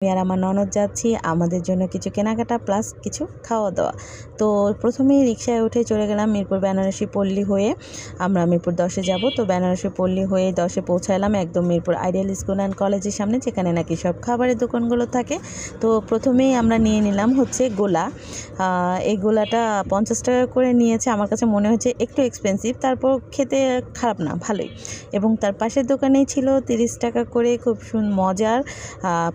আমি আর আমার ননদ যাচ্ছি, আমাদের জন্য কিছু কেনাকাটা প্লাস কিছু খাওয়া দাওয়া তো প্রথমেই রিক্সায় উঠে চলে গেলাম মিরপুর বেনারসি পল্লী হয়ে। আমরা মিরপুর দশে যাব, তো বেনারসি পল্লী হয়ে দশে পৌঁছালাম একদম মিরপুর আইডিয়াল স্কুল অ্যান্ড কলেজের সামনে, যেখানে নাকি সব খাবারের দোকানগুলো থাকে। তো প্রথমেই আমরা নিয়ে নিলাম হচ্ছে গোলা। এই গোলাটা পঞ্চাশ টাকা করে নিয়েছে, আমার কাছে মনে হচ্ছে একটু এক্সপেন্সিভ তারপর খেতে খারাপ না, ভালোই। এবং তার পাশের দোকানেই ছিল তিরিশ টাকা করে খুব সুন, মজার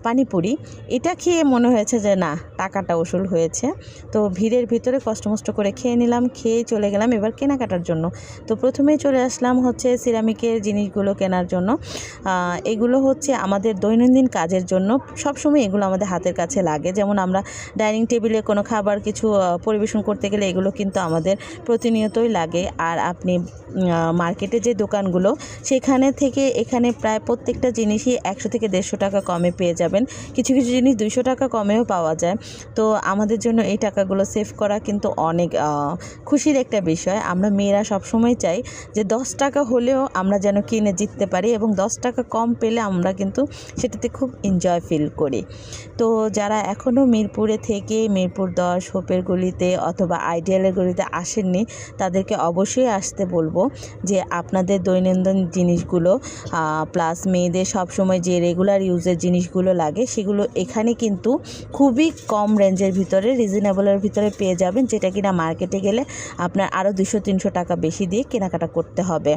পানিপুরি। এটা খেয়ে মনে হয়েছে যে না, টাকাটা উসুল হয়েছে। তো ভিড়ের ভিতরে কষ্টমষ্ট করে খেয়ে নিলাম, খেয়ে চলে গেলাম এবার কেনাকাটার জন্য। তো প্রথমেই চলে আসলাম হচ্ছে সিরামিকের জিনিসগুলো কেনার জন্য। এগুলো হচ্ছে আমাদের দৈনন্দিন কাজের জন্য। সবসময় এগুলো আমাদের হাতের কাছে লাগে। যেমন আমরা ডাইনিং টেবিলে কোনো খাবার কিছু পরিবেশন করতে গেলে এগুলো কিন্তু আমাদের প্রতিনিয়তই লাগে। আর আপনি মার্কেটে যে দোকানগুলো, সেখানে থেকে এখানে প্রায় প্রত্যেকটা জিনিসই একশো থেকে দেড়শো টাকা কমে পেয়ে যাবেন। কিছু কিছু জিনিস দুইশো টাকা কমেও পাওয়া যায়। তো আমাদের জন্য এই টাকাগুলো সেভ করা কিন্তু অনেক খুশির একটা বিষয়। আমরা মেয়েরা সবসময় চাই যে দশ টাকা হলেও আমরা যেন কিনে জিততে পারি এবং দশ টাকা কম পেলে আমরা কিন্তু সেটাতে খুব এনজয় ফিল করি। তো যারা এখনও মিরপুরে থেকে মিরপুর দশ, হোপের গলিতে অথবা আইডিয়ালের গলিতে আসেননি, তাদেরকে অবশ্যই আসতে বলব যে আপনাদের দৈনন্দিন জিনিসগুলো প্লাস মেয়েদের সবসময় যে রেগুলার ইউজের জিনিসগুলো লাগে সেগুলো এখানে কিন্তু খুবই কম রেঞ্জের ভিতরে রিজনেবলের ভিতরে পেয়ে যাবেন, যেটা কিনা মার্কেটে গেলে আপনার আরও দুশো, তিনশো টাকা বেশি দিয়ে কেনাকাটা করতে হবে।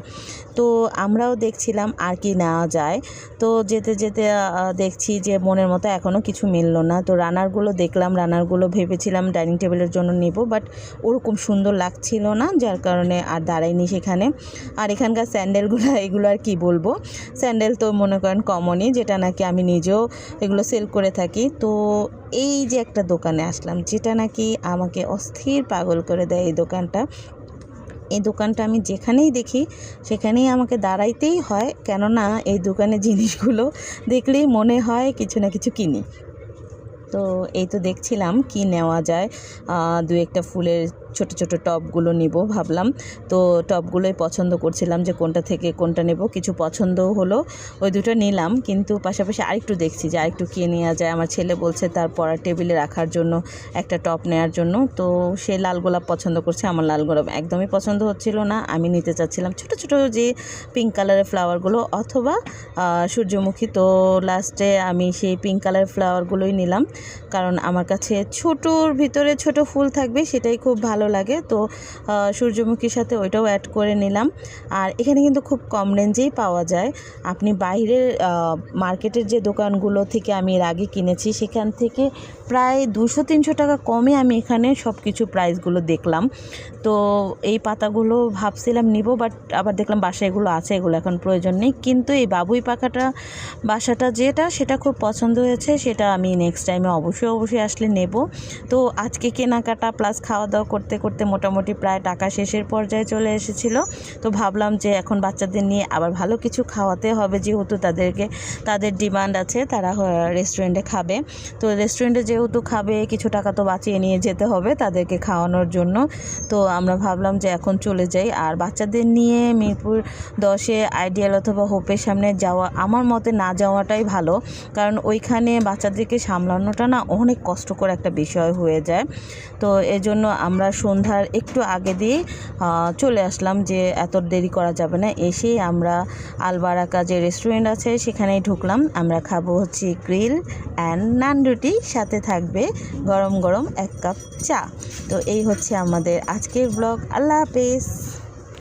তো আমরাও দেখছিলাম আর কি নেওয়া যায়। তো যেতে যেতে দেখছি যে মনের মতো এখনও কিছু মিললো না। তো রানারগুলো দেখলাম, রানারগুলো ভেবেছিলাম ডাইনিং টেবিলের জন্য নেব বাট ওরকম সুন্দর লাগছিল না, যার কারণে আর দাঁড়াইনি সেখানে। আর এখানকার স্যান্ডেলগুলো, এগুলো আর কি বলব? স্যান্ডেল তো মনে করেন কমনই যেটা নাকি আমি নিজেও এগুলো সেল করে থাকি। তো এই যে একটা দোকানে আসলাম, যেটা নাকি আমাকে অস্থির পাগল করে দেয় এই দোকানটা। এই দোকানটা আমি যেখানেই দেখি, সেখানেই আমাকে দাঁড়াইতেই হয়। কেননা এই দোকানে জিনিসগুলো দেখলেই মনে হয় কিছু না কিছু কিনি। তো এই তো দেখছিলাম কি নেওয়া যায়। দু একটা ফুলের ছোট ছোট টবগুলো নিব ভাবলাম। তো টবগুলোই পছন্দ করছিলাম যে কোনটা থেকে কোনটা নেব। কিছু পছন্দও হলো, ওই দুটো নিলাম। কিন্তু পাশাপাশি আরেকটু দেখছি যে আরেকটু কী নেওয়া যায়। আমার ছেলে বলছে তার পড়ার টেবিলে রাখার জন্য একটা টপ নেওয়ার জন্য। তো সে লাল গোলাপ পছন্দ করছে, আমার লাল গোলাপ একদমই পছন্দ হচ্ছিল না। আমি নিতে চাচ্ছিলাম ছোট ছোট যে পিঙ্ক কালারের ফ্লাওয়ারগুলো অথবা সূর্যমুখী। তো লাস্টে আমি সেই পিঙ্ক কালারের ফ্লাওয়ারগুলোই নিলাম। কারণ আমার কাছে ছোটোর ভিতরে ছোট ফুল থাকবে সেটাই খুব ভালো লাগে। তো সূর্যমুখীর সাথে ওইটাও অ্যাড করে নিলাম। আর এখানে কিন্তু খুব কম রেঞ্জেই পাওয়া যায়। আপনি বাইরের মার্কেটের যে দোকানগুলো থেকে আমি এর আগে কিনেছি, সেখান থেকে প্রায় দুশো তিনশো টাকা কমে আমি এখানে সব কিছু প্রাইসগুলো দেখলাম। তো, এই পাতাগুলো ভাবছিলাম নিব বাট আবার দেখলাম বাসায় এগুলো আছে, এগুলো এখন প্রয়োজন নেই। কিন্তু এই বাবুই পাখাটা, বাসাটা যেটা, সেটা খুব পছন্দ হয়েছে, সেটা আমি নেক্সট টাইমে অবশ্যই অবশ্যই আসলে নেব। তো, আজকে কেনাকাটা প্লাস খাওয়া দাওয়া করতে করতে করতে মোটামুটি প্রায় টাকা শেষের পর্যায়ে চলে এসেছিল। তো ভাবলাম যে এখন বাচ্চাদের নিয়ে আবার ভালো কিছু খাওয়াতে হবে যেহেতু তাদেরকে, তাদের ডিমান্ড আছে, তারা রেস্টুরেন্টে খাবে। তো রেস্টুরেন্টে যেহেতু খাবে, কিছু টাকা তো বাঁচিয়ে নিয়ে যেতে হবে তাদেরকে খাওয়ানোর জন্য। তো আমরা ভাবলাম যে এখন চলে যাই। আর বাচ্চাদের নিয়ে মিরপুর দশে আইডিয়াল অথবা হোপের সামনে যাওয়া আমার মতে না যাওয়াটাই ভালো। কারণ ওইখানে বাচ্চাদেরকে সামলানোটা না অনেক কষ্টকর একটা বিষয় হয়ে যায়। তো এজন্য আমরা সন্ধ্যার একটু আগে দিয়ে চলে আসলাম যে এত দেরি করা যাবে না। এসে আমরা আলবারাকা যে রেস্টুরেন্ট আছে সেখানেই ঢুকলাম। আমরা খাব হচ্ছে গ্রিল অ্যান্ড নান রুটি, সাথে থাকবে গরম গরম এক কাপ চা। তো এই হচ্ছে আমাদের আজকের ব্লগ। আল্লাহ হাফেজ।